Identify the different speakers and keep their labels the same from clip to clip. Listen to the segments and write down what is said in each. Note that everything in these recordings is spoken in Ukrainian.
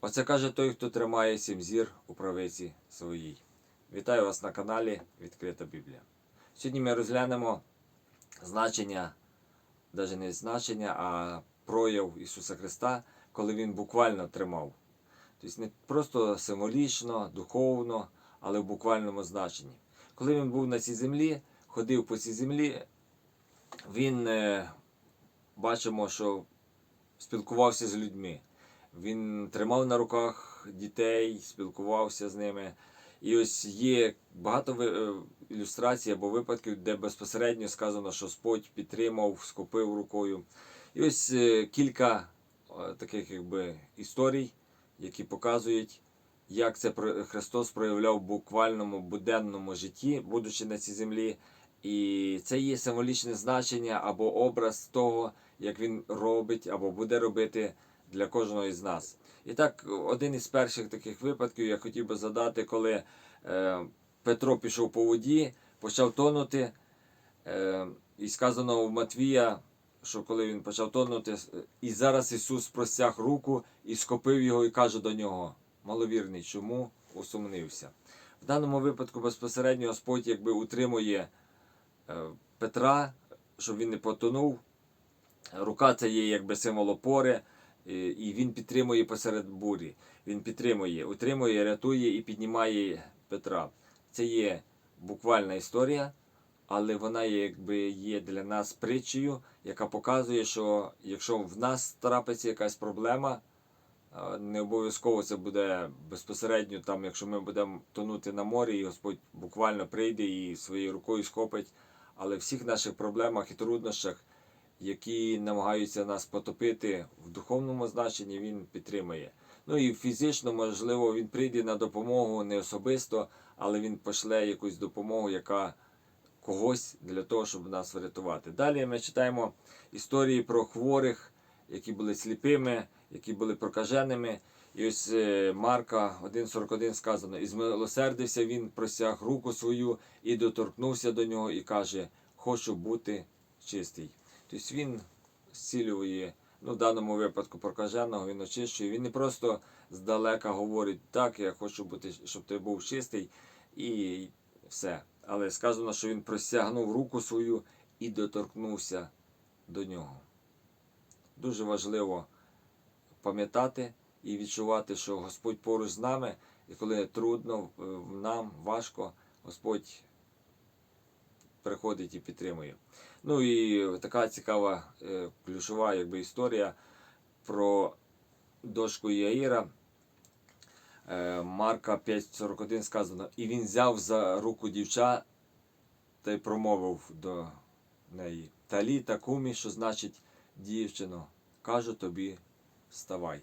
Speaker 1: Оце каже той, хто тримає сім зір у правиці своїй. Вітаю вас на каналі Відкрита Біблія. Сьогодні ми розглянемо значення, навіть не значення, а прояв Ісуса Христа, коли Він буквально тримав. Тобто не просто символічно, духовно, але в буквальному значенні. Коли він був на цій землі, ходив по цій землі, він е, бачимо, що спілкувався з людьми. Він тримав на руках дітей, спілкувався з ними. І ось є багато е, ілюстрацій або випадків, де безпосередньо сказано, що Господь підтримав, скопив рукою. І ось е, кілька е, таких якби історій, які показують, як це Христос проявляв в буквальному буденному житті, будучи на цій землі. І це є символічне значення або образ того, як він робить або буде робити для кожного із нас. І так, один із перших таких випадків я хотів би задати, коли е, Петро пішов по воді, почав тонути. Е, і сказано в Матвія, що коли він почав тонути, і зараз Ісус простяг руку і схопив його і каже до нього: маловірний, чому усумнився? В даному випадку безпосередньо Господь якби утримує е, Петра, щоб він не потонув. Рука це є якби символ опори, і і він підтримує посеред бурі. Він підтримує, утримує, рятує і піднімає Петра. Це є буквальна історія, але вона якби є для нас притчею, яка показує, що якщо в нас трапиться якась проблема, е, не обов'язково це буде безпосередньо там, якщо ми будемо тонути на морі, і Господь буквально прийде і своєю рукою схопить. Але в всіх наших проблемах і труднощах, які намагаються нас потопити в духовному значенні, він підтримує. Ну і фізично, можливо, він прийде на допомогу не особисто, але він пошле якусь допомогу, яка когось для того, щоб нас врятувати. Далі ми читаємо історії про хворих, які були сліпими, які були прокаженими. І ось е, Марка 1.41 сказано: і змилосердився він, простяг руку свою і доторкнувся до нього і каже: Хочу бути чистий. Тобто він зцілює, ну в даному випадку прокаженого, він очищує. Він не просто здалека говорить, так, я хочу бути, щоб ти був чистий, і все. Але сказано, що він простягнув руку свою і доторкнувся до нього. Дуже важливо пам'ятати і відчувати, що Господь поруч з нами, і коли трудно нам важко, Господь приходить і підтримує. Ну і така цікава е, ключова якби, історія про дошку Яїра. Е, Марка 5.41 сказано, і він взяв за руку дівча та й промовив до неї. Талі та кумі, що значить дівчино, кажу тобі, вставай.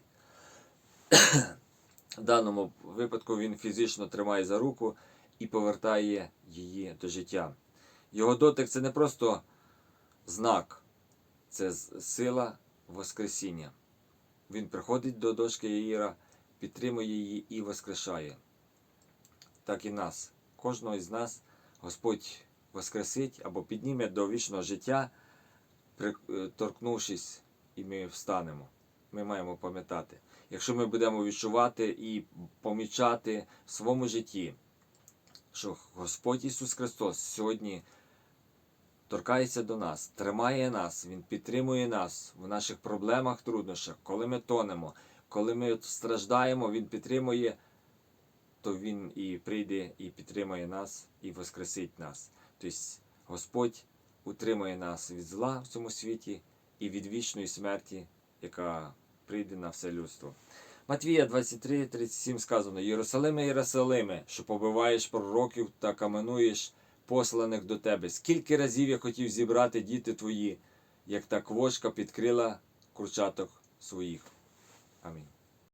Speaker 1: В даному випадку він фізично тримає за руку і повертає її до життя. Його дотик це не просто знак, це сила Воскресіння. Він приходить до дошки Яїра, підтримує її і воскрешає. Так і нас, кожного із нас, Господь воскресить або підніме до вічного життя, е, торкнувшись, і ми встанемо. Ми маємо пам'ятати. Якщо ми будемо відчувати і помічати в своєму житті, що Господь Ісус Христос сьогодні торкається до нас, тримає нас, Він підтримує нас в наших проблемах, труднощах, коли ми тонемо, коли ми страждаємо, Він підтримує, то Він і прийде і підтримає нас, і воскресить нас. Тобто Господь утримує нас від зла в цьому світі і від вічної смерті, яка прийде на все людство. Матвія 23, 37 сказано: Єрусалиме, Єрусалиме, що побиваєш пророків та каменуєш посланих до тебе. Скільки разів я хотів зібрати діти твої, як та квошка підкрила курчаток своїх. Амінь.